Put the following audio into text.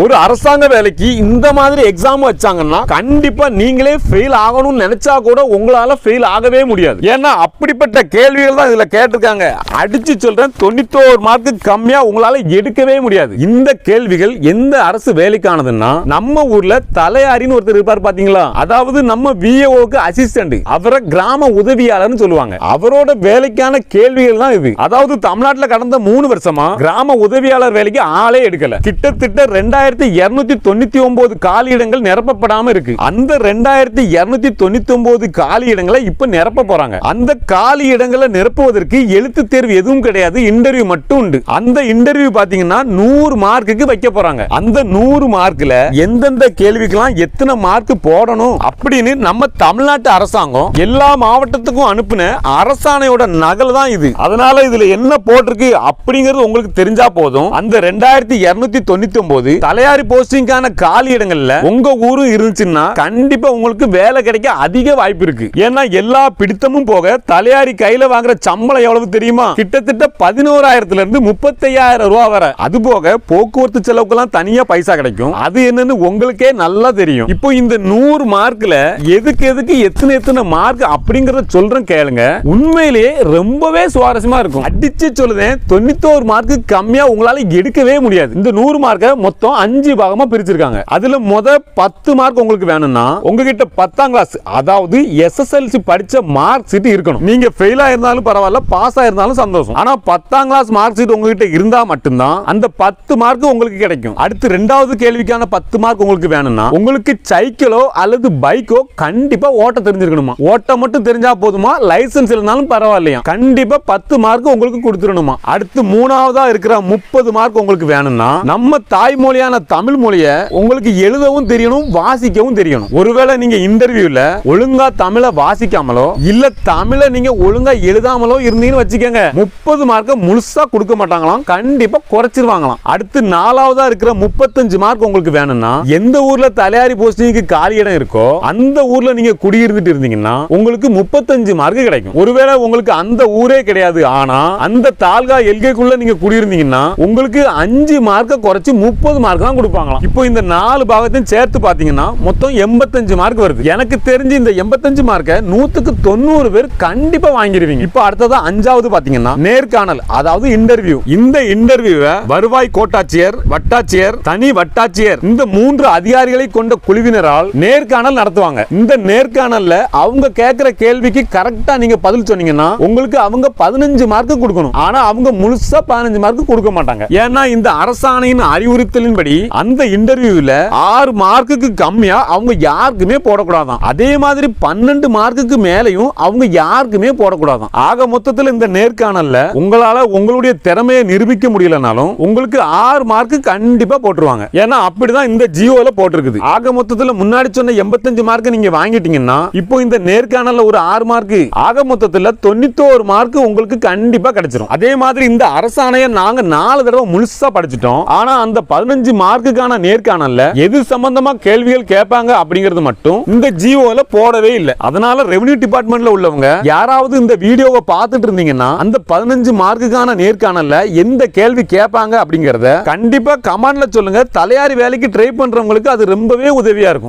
ஒரு அரசாங்க வேலைக்கு இந்த மாதிரி எக்ஸாம் வச்சாங்கன்னா கண்டிப்பா நீங்களே ஃபெயில் ஆகணும்னு நினைச்சா கூட உங்களால ஃபெயில் ஆகவே முடியாது. ஏன்னா அப்படிப்பட்ட கேள்விகள் தான் இதுல கேட்டிருக்காங்க. அடிச்சு சொல்றேன் தொண்ணூத்தோரு மார்க்கு கம்மியா உங்களால எடுக்கவே முடியாது. இந்த கேள்விகள் எந்த அரசு வேலைக்கானதுன்னா நம்ம ஊர்ல தலையாரின்னு ஒருத்தர் இருப்பார் பாத்தீங்களா? அதாவது நம்ம விஏஓக்கு அசிஸ்டன்ட் அவரை கிராம உதவியாளர்னு சொல்லுவாங்க. அவரோட வேலைக்கான கேள்விகள் தான் இது. அதாவது தமிழ்நாட்டில் கடந்த மூணு வருஷமா கிராம உதவியாளர் வேலைக்கு ஆளே எடுக்கல. கிட்டத்தட்ட ரெண்டாயிரத்தி இருநூத்தி தொண்ணூத்தி ஒன்பது காலி இடங்கள் நிரப்பப்படாம இருக்கு. அந்த ரெண்டாயிரத்தி இருநூத்தி தொண்ணூத்தி ஒன்பது காலி இடங்களை இப்ப நிரப்ப போறாங்க. அந்த காலி இடங்களை நிரப்புவதற்கு எழுத்து தேர்வு எதுவும் கிடையாது. இன்டர்வியூ மட்டும் உண்டு. அந்த இன்டர்வியூ பாத்தீங்கன்னா நூறு மார்க்குக்கு வைக்க போறாங்க. அந்த நூறு மார்க்ல எந்தெந்த கேள்விக்கெல்லாம் எத்தனை மார்க் போடணும் அப்படின்னு நம்ம தமிழ்நாட்டு அரசாங்கம் எல்லா மாவட்டத்துக்கும் அனுப்பின அரசாணையோட நகல் தான் இது. அதனால இதுல என்ன போட்டிருக்கு அப்படிங்கிறது உங்களுக்கு தெரிஞ்சா போதும். அந்த ரெண்டாயிரத்தி இருநூத்தி தொண்ணூத்தி ஒன்பது தலையாரி போஸ்டிங்கான காலி இடங்கள்ல உங்க ஊரு இருந்துச்சுன்னா கண்டிப்பா உங்களுக்கு வேலை கிடைக்க அதிக வாய்ப்பு இருக்கு. ஏன்னா எல்லா பிடித்தமும் போக தலையாரி கையில வாங்குற சம்பளம் எவ்வளவு தெரியுமா? கிட்டத்தட்ட பதினோராயிரத்துல இருந்து முப்பத்தையாயிரம் ரூபாய் வர. அது போக போக்குவரத்து செலவுக்கெல்லாம் தனியா பைசா கிடைக்கும். அது என்னன்னு உங்களுக்கே நல்லா தெரியும். இப்போ இந்த நூறு மார்க்ல எதுக்கு எதுக்கு எத்தனை எத்தனை மார்க் அப்படிங்கறத சொல்றேன் கேளுங்க. உண்மையிலேயே ரொம்பவே சுவாரஸ்யமா இருக்கும். அடிச்சு சொல்லுதேன் தொண்ணூத்தோரு மார்க்கு கம்மியா உங்களால எடுக்கவே முடியாது. இந்த நூறு மார்க்கை மொத்தம் அஞ்சு பாகமா பிரிச்சிருக்காங்க. அதுல முத பத்து மார்க் உங்களுக்கு வேணும்னா உங்ககிட்ட பத்தாம் கிளாஸ் அதாவது எஸ்எஸ்எல்சி படிச்ச மார்க் ஷீட் இருக்கணும். நீங்க ஃபெயில் ஆயிருந்தாலும் பரவாயில்ல பாஸ் ஆயிருந்தாலும் சந்தோஷம். ஆனா பத்தாம் கிளாஸ் மார்க் ஷீட் உங்ககிட்ட இருந்தா மட்டும்தான் அந்த பத்து மார்க் உங்களுக்கு கிடைக்கும். அடுத்து ரெண்டாவது கேள்விக்கான பத்து மார்க் உங்களுக்கு வேணும்னா உங்களுக்கு சைக்கிளோ அல்லது பைக்கோ கண்டிப்பா ஓட்ட தெரிஞ்சிருக்கணுமா? ஓட்ட மட்டும் தெரிஞ்சா போதுமா? லைசென்ஸ் இருந்தாலும் பரவாயில்லையா? கண்டிப்பா பத்து மார்க் உங்களுக்கு கொடுத்துடணுமா? அடுத்து மூணாவதா இருக்கிற முப்பது மார்க் உங்களுக்கு வேணும்னா நம்ம தாய்மொழியான தமிழ் மொழியை உங்களுக்கு எழுதவும் தெரியணும் வாசிக்கவும் தெரியணும். ஒருவேளை நீங்க இன்டர்வியூல ஒழுங்கா தமிழை வாசிக்காமலோ இல்ல தமிழை நீங்க ஒழுங்கா எழுதாமலோ இருந்தீங்கன்னு வச்சுக்கோங்க முப்பது மார்க்கை முழுசா கொடுக்க மாட்டாங்களாம் கண்டிப்பா குறைச்சிருவாங்களாம். அடுத்து நாலாவதா இருக்கிற முப்பத்தஞ்சு மார்க் உங்களுக்கு வேணும்னா எந்த ஊர்ல தலையாரி போஸ்டிங்க்கு காலி இடம் இருக்கோ அந்த ஊர்ல நீங்க குடியிருந்துட்டு இருந்தீங்கன்னா உங்களுக்கு முப்பத்தஞ்சு மார்க் கிடைக்கும். ஒருவேளை உங்களுக்கு அந்த ஊரே கிடையாது ஆனா அந்த தாலுகா எல்கைக்குள்ள நீங்க குடியிருந்தீங்கன்னா உங்களுக்கு அஞ்சு மார்க்க குறைச்சு முப்பது மார்க் தான் கொடுப்பாங்களாம். இப்போ இந்த நாலு பாகத்தையும் சேர்த்து பார்த்தீங்கன்னா மொத்தம் எண்பத்தஞ்சு மார்க் வருது. எனக்கு தெரிஞ்சு இந்த எண்பத்தஞ்சு மார்க்கை நூற்றுக்கு தொண்ணூறு பேர் கண்டிப்பாக வாங்கிடுவீங்க. இப்போ அடுத்ததான் அஞ்சாவது பார்த்தீங்கன்னா நேர்காணல் அதாவது இன்டர்வியூ இந்த இன்டர்வியூவை வருவாய் கோட்டாட்சியர் வட்டாட்சியர் தனி வட்டாட்சியர் இந்த மூன்று அதிகாரிகளை கொண்ட குழுவினரால் நேர்காணல் நடத்துவாங்க. இந்த நேர்காணல்ல அவங்க கேட்கிற கேள்விக்கு கரெக்டா நீங்க பதில் சொன்னீங்கன்னா உங்களுக்கு அவங்க பதினஞ்சு மார்க் கொடுக்கணும். ஆனா அவங்க முழுசா பதினஞ்சு மார்க் கொடுக்க மாட்டாங்க. ஏன்னா இந்த அரசாணையின் அறிவுறுத்தலின்படி அந்த இன்டர்வியூல ஆறு மார்க்குக்கு கம்மியா அவங்க யாருக்குமே போடக்கூடாதான். அதே மாதிரி பன்னெண்டு மார்க்குக்கு மேலையும் அவங்க யாருக்குமே போடக்கூடாதான். ஆக மொத்தத்தில் இந்த நேர்காணல்ல உங்களால உங்களுடைய திறமையை நிரூபிக்க முடியலனாலும் உங்களுக்கு ஆறு மார்க்கு கண்டிப்பா போட்டுருவாங்க. ஏன்னா அப்படிதான் இந்த ஜியோல போட்டிருக்குது. ஆக மொத்தத்தில் முன்னாடி சொன்ன எண்பத்தஞ்சு மார்க் நீங்க வாங்கிட்டீங்கன்னா இப்போ இந்த நேர்காணல்ல ஒரு ஆறு மார்க் ஆக மொத்தத்தில் தொண்ணூத்தோரு மார்க் உங்களுக்கு கண்டிப்பா கிடைச்சிடும் அதே மாதிரி இந்த அரசாணையை நாங்க நாலு தடவை முழுசா படிச்சிட்டோம். ஆனா அந்த பதினஞ்சு மார்க்குக்கான நேர்காணல்ல எது சம்பந்தமா கேள்விகள் கேட்பாங்க அப்படிங்கிறது மட்டும் இந்த ஜியோல போடவே இல்லை. அதனால ரெவன்யூ டிபார்ட்மெண்ட்ல உள்ளவங்க யாராவது இந்த வீடியோவை பார்த்துட்டு இருந்தீங்கன்னா அந்த பதினஞ்சு மார்க்குக்கான நேர்காணல்ல எந்த கேள்வி கேட்பாங்க அப்படிங்கறத கண்டிப்பா கமெண்ட்ல சொல்லுங்க. தலையாரி வேலைக்கு ட்ரை பண்றவங்களுக்கு அது ரொம்பவே உதவியா இருக்கும்.